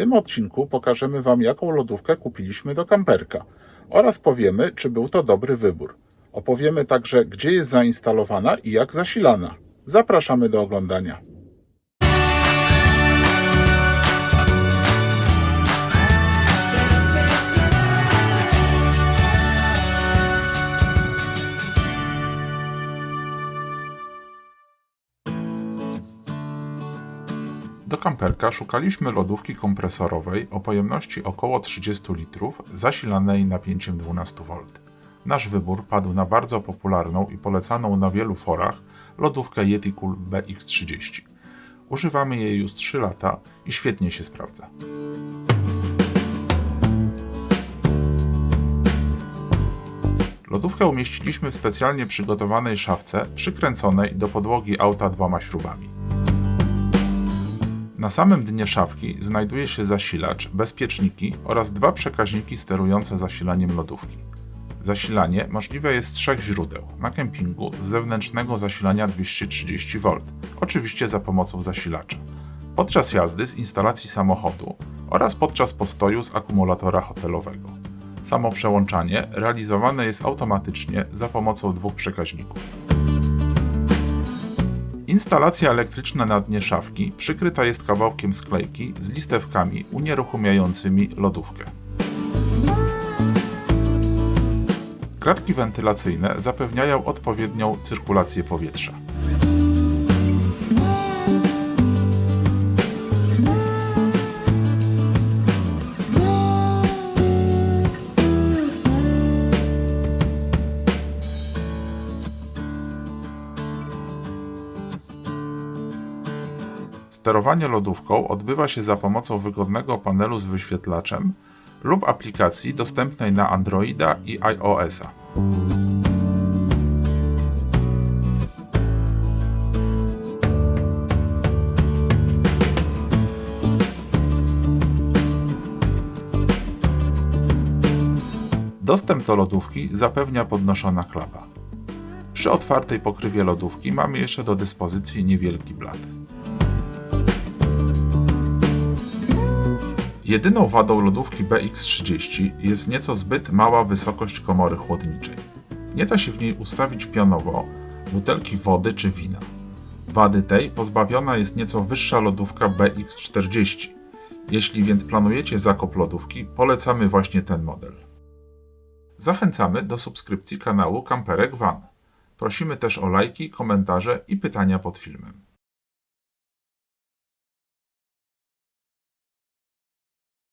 tym odcinku pokażemy Wam, jaką lodówkę kupiliśmy do kamperka oraz powiemy, czy był to dobry wybór. Opowiemy także, gdzie jest zainstalowana i jak zasilana. Zapraszamy do oglądania. Do kamperka szukaliśmy lodówki kompresorowej o pojemności około 30 litrów, zasilanej napięciem 12 V. Nasz wybór padł na bardzo popularną i polecaną na wielu forach lodówkę Yeticool BX30. Używamy jej już 3 lata i świetnie się sprawdza. Lodówkę umieściliśmy w specjalnie przygotowanej szafce przykręconej do podłogi auta dwoma śrubami. Na samym dnie szafki znajduje się zasilacz, bezpieczniki oraz dwa przekaźniki sterujące zasilaniem lodówki. Zasilanie możliwe jest z trzech źródeł. Na kempingu z zewnętrznego zasilania 230V, oczywiście za pomocą zasilacza. Podczas jazdy z instalacji samochodu oraz podczas postoju z akumulatora hotelowego. Samo przełączanie realizowane jest automatycznie za pomocą dwóch przekaźników. Instalacja elektryczna na dnie szafki przykryta jest kawałkiem sklejki z listewkami unieruchamiającymi lodówkę. Kratki wentylacyjne zapewniają odpowiednią cyrkulację powietrza. Sterowanie lodówką odbywa się za pomocą wygodnego panelu z wyświetlaczem lub aplikacji dostępnej na Androida i iOS-a. Dostęp do lodówki zapewnia podnoszona klapa. Przy otwartej pokrywie lodówki mamy jeszcze do dyspozycji niewielki blat. Jedyną wadą lodówki BX30 jest nieco zbyt mała wysokość komory chłodniczej. Nie da się w niej ustawić pionowo butelki wody czy wina. Wady tej pozbawiona jest nieco wyższa lodówka BX40. Jeśli więc planujecie zakup lodówki, polecamy właśnie ten model. Zachęcamy do subskrypcji kanału Kamperek Van. Prosimy też o lajki, komentarze i pytania pod filmem.